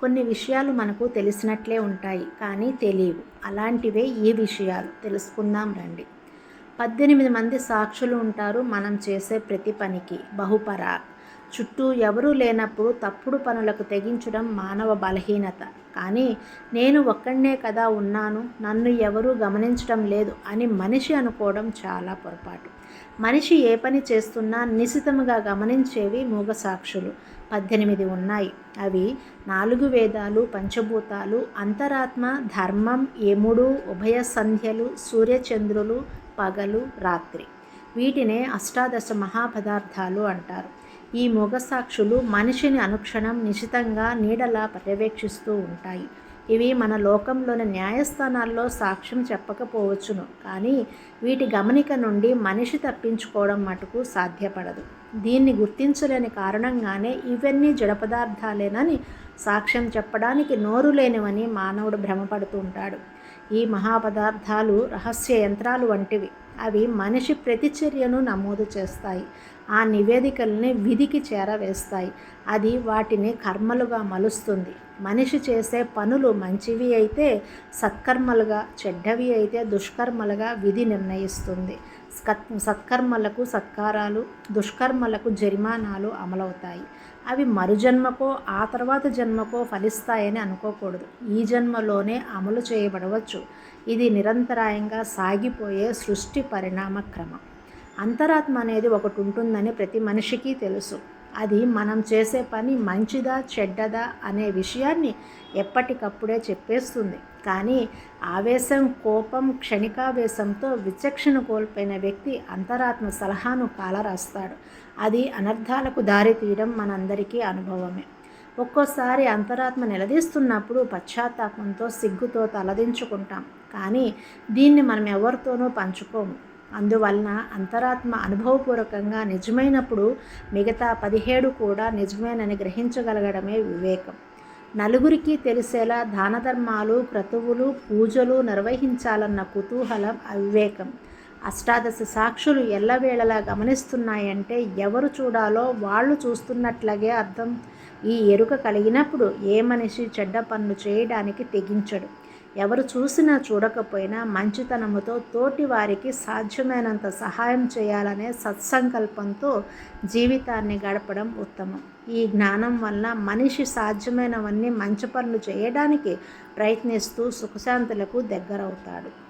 కొన్ని విషయాలు మనకు తెలిసినట్లే ఉంటాయి కానీ తెలియవు. అలాంటివే ఈ విషయాలు. తెలుసుకుందాం రండి. పద్దెనిమిది మంది సాక్షులు ఉంటారు మనం చేసే ప్రతి పనికి. బహుపరా చుట్టూ ఎవరూ లేనప్పుడు తప్పుడు పనులకు తెగించడం మానవ బలహీనత. కానీ నేను ఒక్కడనే కదా ఉన్నాను నన్ను ఎవరూ గమనించడం లేదు అని మనిషి అనుకోవడం చాలా పొరపాటు. మనిషి ఏ పని చేస్తున్నా నిశితముగా గమనించేవి మూగ సాక్షులు పద్దెనిమిది ఉన్నాయి. అవి నాలుగు వేదాలు పంచభూతాలు అంతరాత్మ ధర్మం యముడు ఉభయ సంధ్యలు సూర్యచంద్రులు పగలు రాత్రి. వీటినే అష్టాదశ మహాపదార్థాలు అంటారు. ఈ మొగసాక్షులు మనిషిని అనుక్షణం నిశితంగా నీడలా పర్యవేక్షిస్తూ ఉంటాయి. ఇవి మన లోకంలోని న్యాయస్థానాల్లో సాక్ష్యం చెప్పకపోవచ్చును. కానీ వీటి గమనిక నుండి మనిషి తప్పించుకోవడం మటుకు సాధ్యపడదు. దీన్ని గుర్తించలేని కారణంగానే ఇవన్నీ జడ పదార్థాలేనని సాక్ష్యం చెప్పడానికి నోరు లేనివని మానవుడు భ్రమపడుతుంటాడు ఈ మహాపదార్థాలు రహస్య యంత్రాలు వంటివి. అవి మనిషి ప్రతిచర్యను నమోదు చేస్తాయి. ఆ నివేదికల్ని విధికి చేరవేస్తాయి. అది వాటిని కర్మలుగా మలుస్తుంది. మనిషి చేసే పనులు మంచివి అయితే సత్కర్మలుగా చెడ్డవి అయితే దుష్కర్మలుగా విధి నిర్ణయిస్తుంది. సత్కర్మలకు సత్కారాలు దుష్కర్మలకు జరిమానాలు అమలవుతాయి. అవి మరుజన్మకో ఆ తర్వాత జన్మకో ఫలిస్తాయని అనుకోకూడదు. ఈ జన్మలోనే అమలు చేయబడవచ్చు. ఇది నిరంతరాయంగా సాగిపోయే సృష్టి పరిణామ క్రమం. అంతరాత్మ అనేది ఒకటి ఉంటుందని ప్రతి మనిషికి తెలుసు. అది మనం చేసే పని మంచిదా చెడ్డదా అనే విషయాన్ని ఎప్పటికప్పుడే చెప్పేస్తుంది. కానీ ఆవేశం కోపం క్షణికావేశంతో విచక్షణ కోల్పోయిన వ్యక్తి అంతరాత్మ సలహాను కాలరాస్తాడు అది అనర్థాలకు దారి తీయడం మనందరికీ అనుభవమే. ఒక్కోసారి అంతరాత్మ నిలదీస్తున్నప్పుడు పశ్చాత్తాపంతో సిగ్గుతో తలదించుకుంటాం. కానీ దీన్ని మనం ఎవరితోనూ పంచుకోము. అందువలన అంతరాత్మ అనుభవపూర్వకంగా నిజమైనప్పుడు మిగతా పదిహేడు కూడా నిజమేనని గ్రహించగలగడమే వివేకం. నలుగురికి తెలిసేలా దాన ధర్మాలు క్రతువులు పూజలు నిర్వహించాలన్న కుతూహలం అవివేకం. అష్టాదశ సాక్షులు ఎల్లవేళలా గమనిస్తున్నాయంటే ఎవరు చూడాలో వాళ్ళు చూస్తున్నట్లాగే అర్థం. ఈ ఎరుక కలిగినప్పుడు ఏ మనిషి చెడ్డ పనులు చేయడానికి తెగించడు. ఎవరు చూసినా చూడకపోయినా మంచితనముతో తోటి వారికి సాధ్యమైనంత సహాయం చేయాలనే సత్సంకల్పంతో జీవితాన్ని గడపడం ఉత్తమం. ఈ జ్ఞానం వల్ల మనిషి సాధ్యమైనవన్నీ మంచి పనులు చేయడానికి ప్రయత్నిస్తూ సుఖశాంతులకు దగ్గరవుతాడు.